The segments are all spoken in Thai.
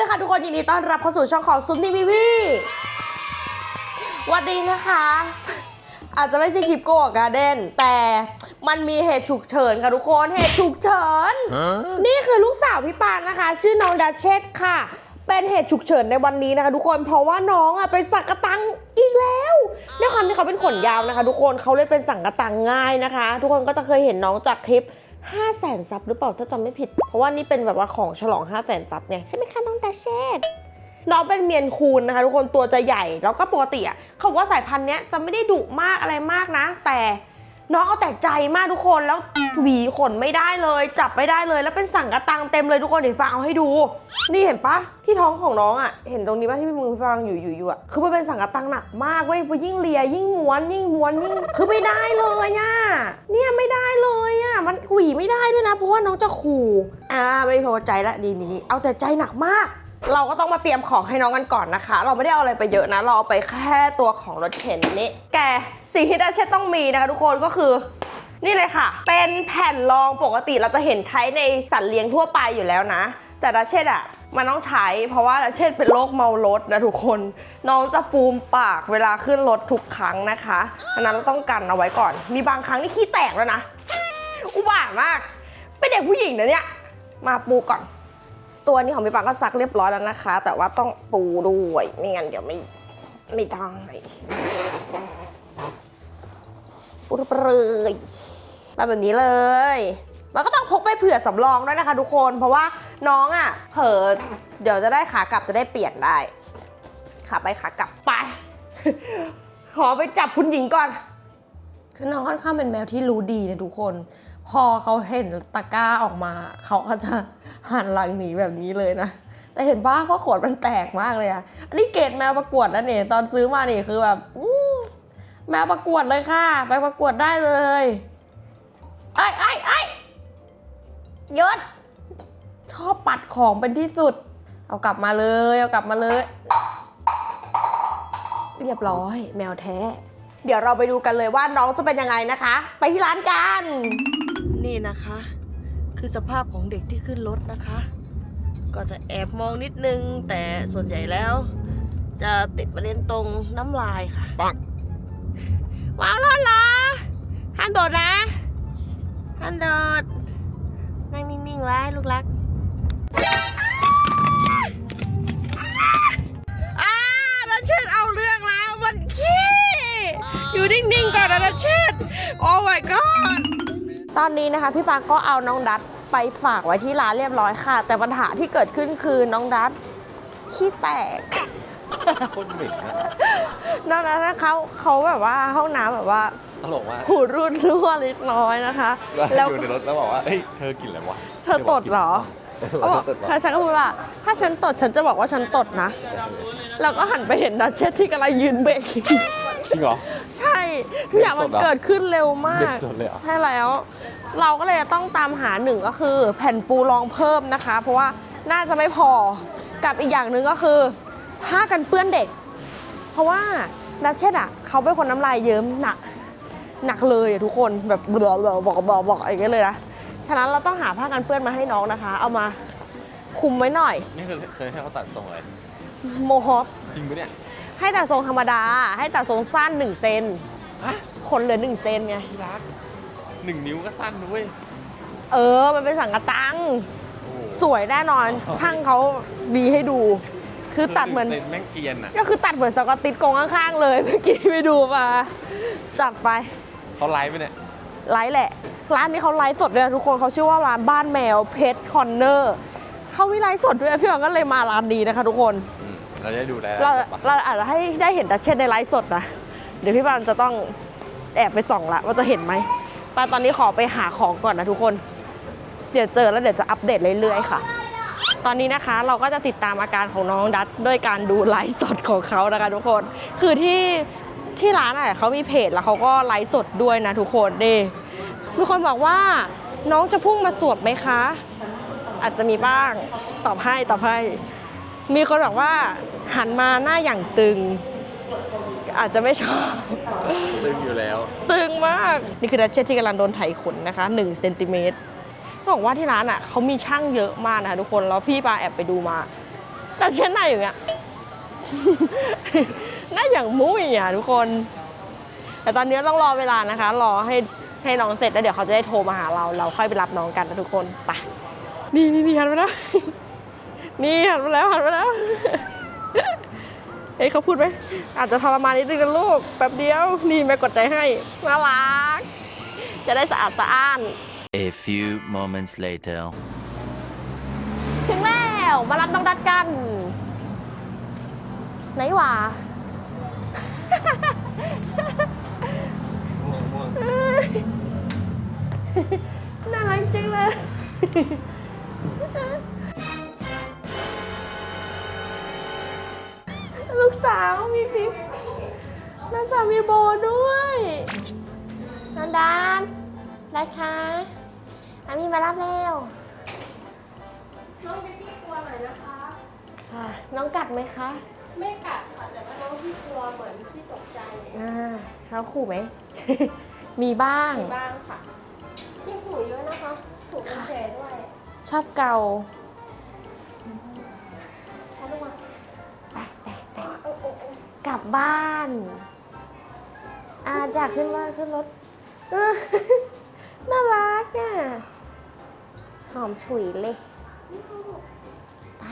ดีค่ะทุกคนยินดีต้อนรับเข้าสู่ช่องของซุนนี่วิวีวันนี้นะคะ อาจจะไม่ใช่คลิปโกะการ์เด้นแต่มันมีเหตุฉุกเฉินค่ะทุกคนเหตุฉุกเฉิน นี่คือลูกสาวพี่ปานนะคะ ชื่อน้องดาเชตค่ะ เป็นเหตุฉุกเฉินในวันนี้นะคะ ทุกคนเพราะว่าน้องอะไปสักกะตังอีกแล้วด้วยความที่เขาเป็นขนยาวนะคะ ทุกคนเขาเลยเป็นสังกะตังง่ายนะคะ ทุกคนก็จะเคยเห็นน้องจากคลิป ห้าแสนซับหรือเปล่าถ้าจำไม่ผิด เพราะว่านี่เป็นแบบว่าของฉลองห้าแสนซับเนี่ยใช่ไหมคะน้องดาเชตน้องเป็นเมียนคูนนะคะทุกคนตัวจะใหญ่แล้วก็ปกติอะเขาบอกว่าสายพันธุ์เนี้ยจะไม่ได้ดุมากอะไรมากนะ แต่ น้องเอาแต่ใจมากทุกคนแล้วหวีขนไม่ได้เลย จับไม่ได้เลย แล้วเป็นสั่งกระตังเต็มเลยทุกคนเดี๋ยวฟังเอาให้ดู นี่เห็นปะที่ท้องของน้องอะเห็นตรงนี้ปะที่มือฟังอยู่อยู่อยู่อะคือมันเป็นสั่งกระตังหนักมากเว้ยพอยิ่งเลียยิ่งม้วนยิ่งม้วนยิ่งคือไม่ได้เลยอะเนี่ยไม่ได้เลยอะมันหวีไม่ได้ด้วยนะเพราะว่าน้องจะขู่อ่าไม่พอใจละนี่นี่เอาแต่ใจหนักมาก เราก็ต้องมาเตรียมของให้น้องกันก่อนนะคะ เราไม่ได้เอาอะไรไปเยอะนะ เราเอาไปแค่ตัวของรถเข็นนี้แกสิ่งที่ดัชเชตต้องมีนะคะทุกคนก็คือนี่เลยค่ะ เป็นแผ่นรองปกติเราจะเห็นใช้ในสัตว์เลี้ยงทั่วไปอยู่แล้วนะ แต่ดัชเชตอะมันต้องใช้ เพราะว่าดัชเชตเป็นโรคเมารถนะทุกคน น้องจะฟูมปากเวลาขึ้นรถทุกครั้งนะคะดังนั้นเราต้องกันเอาไว้ก่อน มีบางครั้งที่ขี้แตกแล้วนะ อุบาทมาก เป็นเด็กผู้หญิงนะเนี่ย มาปูก่อน ตัวนี้ของพี่ปังก็ซักเรียบร้อยแล้วนะคะ แต่ว่าต้องปูด้วยไม่งั้นเดี๋ยวไม่ไม่ได้ปูเปรยมาแบบนี้เลยมันก็ต้องพกไปเผื่อสำรองด้วยนะคะทุกคน เพราะว่าน้องอะเผลอเดี๋ยวจะได้ขากลับจะได้เปลี่ยนได้ขาไปขากลับไป ขอไปจับคุณหญิงก่อน คือน้องค่อนข้างเป็นแมวที่รู้ดีนะทุกคน พอเขาเห็นตะกร้าออกมา เขาก็จะหันหลังหนีแบบนี้เลยนะ แต่เห็นบ้าว่าขวดมันแตกมากเลยอะอันนี้เกรดแมวประกวดนะเนี่ยตอนซื้อมานี่คือแบบแมวประกวดเลยค่ะ ไปประกวดได้เลยไอ้ไอ้ไอ้ยศชอบปัดของเป็นที่สุด เอากลับมาเลยเอากลับมาเลย เรียบร้อย แมวแท้ เดี๋ยวเราไปดูกันเลยว่าน้องจะเป็นยังไงนะคะ ไปที่ร้านกัน นี่นะคะ คือสภาพของเด็กที่ขึ้นรถนะคะ ก็จะแอบมองนิดนึง แต่ส่วนใหญ่แล้ว จะติดประเด็นตรงน้ำลายค่ะปังว้าวรอดเหรอฮันโดดนะฮันโดด นั่งนิ่งๆไว้ลูกรักอ่านันเชษเอาเรื่องแล้วมันขี้อยู่นิ่งๆก่อนนะนันเชษโอ้ my god ตอนนี้นะคะพี่ปางก็เอาน้องดัดไปฝากไว้ที่ร้านเรียบร้อยค่ะ แต่ปัญหาที่เกิดขึ้นคือน้องดัดขี้แตกโคตรเหม็นนะนอกนั้นเขาเขาแบบว่าห้องน้ำแบบว่าตลกมากหูรุ่นรั่วเล็กน้อยนะคะ แล้วอยู่ในรถแล้วบอกว่าเฮ้ยเธอกินอะไรวะเธอตดเหรอเอเขาอบอกเธอตดเหรอถ้าฉันก็พูดว่า ถ้าฉันตดฉันจะบอกว่าฉันตดนะ แล้วก็หันไปเห็นดัชเชสที่กำลังยืนเบรกจริงเหรอ ใช่ ทุกอย่างมันเบรกสดเหรอเกิดขึ้นเร็วมากเบรกสดเลยเหรอ ใช่แล้ว เราก็เลยจะต้องตามหาหนึ่งก็คือ แผ่นปูรองเพิ่มนะคะ เพราะว่าน่าจะไม่พอกับอีกอย่างหนึ่งก็คือผ้ากันเปื้อนเด็ก เพราะว่าดัชเชสอะเขาเป็นคนน้ำลายเยิ้มหนักหนักเลยอะทุกคนแบบเบลอๆบอกบอกบอกอย่างเงี้ยเลยนะฉะนั้นเราต้องหาผ้ากันเปื้อนมาให้น้องนะคะ เอามาคุมไว้หน่อย นี่คือเคยให้เขาตัดทรงอะไรโมฮอคจริงปะเนี่ย ให้ตัดทรงธรรมดา ให้ตัดทรงสั้น1เซน ฮะคนเหลือ1เซนไง ที่รักหนึ่งนิ้วก็สั้นด้วยเออ มันเป็นสังกะตัง โอ้โหสวยแน่นอน ช่างเขาวีให้ดู คือตัดเหมือนเซนแม่งเกรียนอะก็คือตัดเหมือนสกอตติสกงข้างๆเลย เมื่อกี้ไปดูมา จัดไป เขาไลฟ์ไปเนี่ย ไลฟ์แหละ ร้านนี้เขาไลฟ์สดด้วยนะทุกคนเขาชื่อว่าร้านบ้านแมวเพชรคอนเนอร์เขามีไลฟ์สดด้วยพี่หวังก็เลยมาร้านนี้นะคะทุกคน อืมเราจะได้ดูแลเราเราอาจจะให้ได้เห็นดัชเช่นในไลฟ์สดนะ เดี๋ยวพี่บานจะต้องแอบไปส่องละว่าจะเห็นไหมปานตอนนี้ขอไปหาของก่อนนะทุกคน เดี๋ยวเจอแล้วเดี๋ยวจะอัปเดตเรื่อยๆค่ะ ตอนนี้นะคะเราก็จะติดตามอาการของน้องดัตด้วยการดูไลฟ์สดของเขานะคะทุกคน คือที่ที่ร้านอะเขามีเพจแล้วเขาก็ไลฟ์สดด้วยนะทุกคนเด้มีคนบอกว่าน้องจะพุ่งมาสวดไหมคะ อาจจะมีบ้าง ตอบให้ตอบให้ มีคนบอกว่าหันมาหน้าอย่างตึง อาจจะไม่ชอบ ตึงอยู่แล้ว ตึงมาก นี่คือดัชเชสที่กำลังโดนไถขนนะคะ1เซนติเมตรต้องบอกว่าที่ร้านอะเขามีช่างเยอะมากนะคะทุกคนแล้วพี่ปาแอบไปดูมา แต่เช่นหน้าอย่างเงี้ย หน้าอย่างมุ้ยอะทุกคน แต่ตอนนี้ต้องรอเวลานะคะ รอให้ให้น้องเสร็จแล้วเดี๋ยวเขาจะได้โทรมาหาเรา เราค่อยไปรับน้องกันนะทุกคนไปนี่นี่นี่หันมาแล้ว นี่หันมาแล้วหันมาแล้ว เฮ้ยเขาพูดไหมอาจจะทรมานนิดนึงนะลูกแป๊บเดียวนี่แม่กดใจให้น่ารัก จะได้สะอาดสะอ้าน A few moments later. ถึงแล้วมารับน้องดัดกัน ไหนวะม่วงม่วงน่ารักจริงเลย ลูกสาวมีพิมน้าสาวมีโบด้วยน้องดานได้คะอามีมารับแล้วน้องเป็นที่กลัวหน่อยนะคะ ค่ะ น้องกัดไหมคะ ไม่กัดค่ะแต่ว่าน้องที่กลัวเหมือนที่ตกใจอ่าเขาขู่ไหม มีบ้าง มีบ้างค่ะยิ่งหูเยอะนะคะถูกกุญแจด้วย ชอบเกาเขา กลับบ้านอาจากขึ้นบ้านขึ้นรถเออน่ารักอะ หอมฉุยเลยไป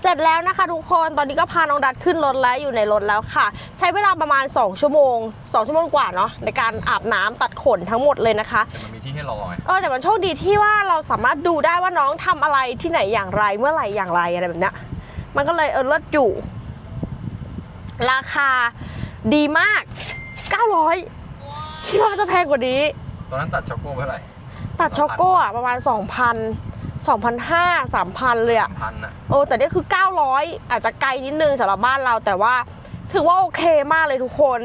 เสร็จแล้วนะคะทุกคนตอนนี้ก็พาน้องดัดขึ้นรถแล้วอยู่ในรถแล้วค่ะ ใช้เวลาประมาณ 2 ชั่วโมง 2 ชั่วโมงกว่าเนาะในการอาบน้ำตัดขนทั้งหมดเลยนะคะแต่มันมีที่ให้รอไงเออแต่มันโชคดีที่ว่าเราสามารถดูได้ว่าน้องทำอะไรที่ไหนอย่างไรเมื่อไหร่อย่างไรอะไรแบบเนี้ย มันก็เลยเออเลิศอยู่ ราคาดีมาก 900คิดว่ามันจะแพงกว่านี้ ตอนนั้นตัดช็อกโก้ไปเท่าไหร่ตัดช็อกโก้อะประมาณ 2,000 2,500 3,000 เลยอะพันอะโอ้แต่นี่คือ 900 อาจจะไกลนิดนึงสำหรับบ้านเราแต่ว่าถือว่าโอเคมากเลยทุกคน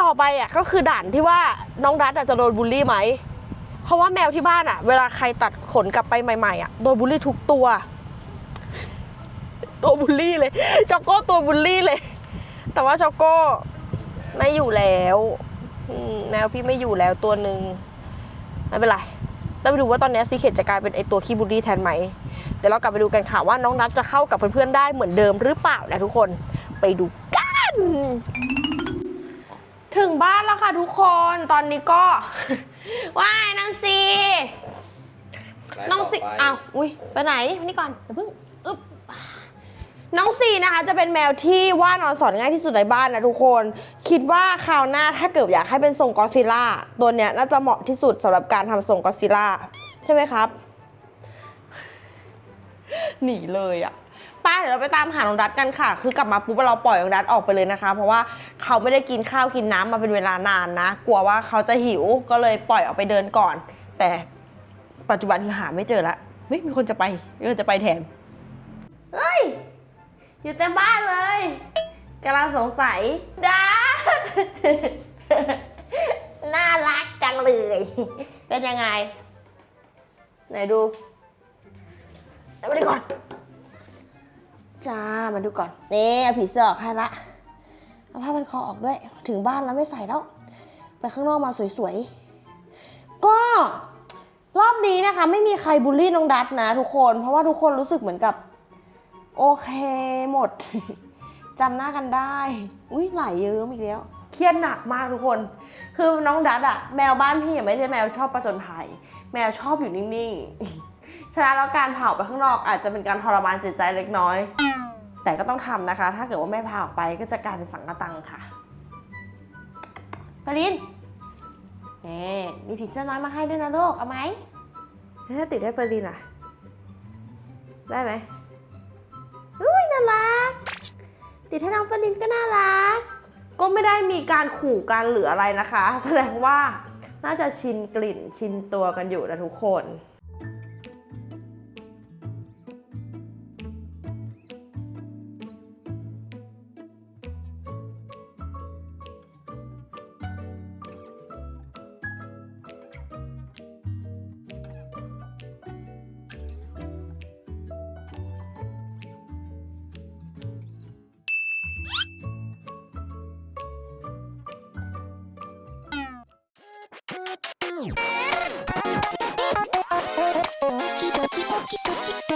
ต่อไปอะก็คือด่านที่ว่าน้องดัตอะจะโดนบูลลี่ไหม เพราะว่าแมวที่บ้านอะ เวลาใครตัดขนกลับไปใหม่ๆอะโดนบูลลี่ทุกตัว ตัวบูลลี่เลยช็อกโก้ตัวบูลลี่เลย แต่ว่าช็อกโก้ไม่อยู่แล้วอืมแมวพี่ไม่อยู่แล้วตัวหนึ่งไม่เป็นไรเราไปดูว่าตอนนี้ซีเคทจะกลายเป็นไอตัวขี้บูลลี่แทนไหมเดี๋ยวเรากลับไปดูกันค่ะว่าน้องนัทจะเข้ากับเพื่อนๆได้เหมือนเดิมหรือเปล่านะทุกคนไปดูกัน ถึงบ้านแล้วค่ะทุกคนตอนนี้ก็ว่ายน้องซีน้องซีอ้าวอุ้ยไปไหนมานี่ก่อนอย่าเพิ่งอึ๊บ น้องซีนะคะจะเป็นแมวที่ว่านอนสอนง่ายที่สุดในบ้านนะทุกคน คิดว่าคราวหน้าถ้าเกิดอยากให้เป็นทรงกอซิล่าตัวเนี้ยน่าจะเหมาะที่สุดสำหรับการทำทรงกอซิล่าใช่ไหมครับ หนีเลยอะป้าเดี๋ยวเราไปตามหาน้องดัดกันค่ะ คือกลับมาปุ๊บเราปล่อยน้องดัดออกไปเลยนะคะ เพราะว่าเขาไม่ได้กินข้าวกินน้ำมาเป็นเวลานานนะ กลัวว่าเขาจะหิวก็เลยปล่อยออกไปเดินก่อน แต่ปัจจุบันคือหาไม่เจอละเฮ้ยมีคนจะไปมีคนจะไปแทน อยู่เต็มบ้านเลยกำลังสงสัยดัดน่ารักจังเลย เป็นยังไง ไหนดูเดี๋ยวมาดูก่อน จ้า มาดูก่อน นี่เอาผีเสื้อออกให้ละ เอาผ้าพันคอออกด้วย ถึงบ้านแล้วไม่ใส่แล้ว ไปข้างนอกมาสวยๆ ก็รอบนี้นะคะ ไม่มีใครบูลลี่น้องดัตนะทุกคน เพราะว่าทุกคนรู้สึกเหมือนกับ โอเคหมด จำหน้ากันได้ อุ้ยไหลเยิ้มอีกแล้ว เครียดหนักมากทุกคน คือน้องดัตอะแมวบ้านพี่อะไม่ใช่แมวชอบประจนภัย แมวชอบอยู่นิ่งๆ ฉะนั้นแล้วการเผาไปข้างนอกอาจจะเป็นการทรมานจิตใจเล็กน้อย แต่ก็ต้องทำนะคะ ถ้าเกิดว่าไม่พาออกไปก็จะกลายเป็นสังกะตังค่ะปรินนี่มีผีเสื้อน้อยมาให้ด้วยนะลูก เอาไหมถ้าติดให้ปรินอะได้ไหม ติดให้น้องปนินก็น่ารัก ก็ไม่ได้มีการขู่การเหลืออะไรนะคะ แสดงว่าน่าจะชินกลิ่นชินตัวกันอยู่นะทุกคน キドキ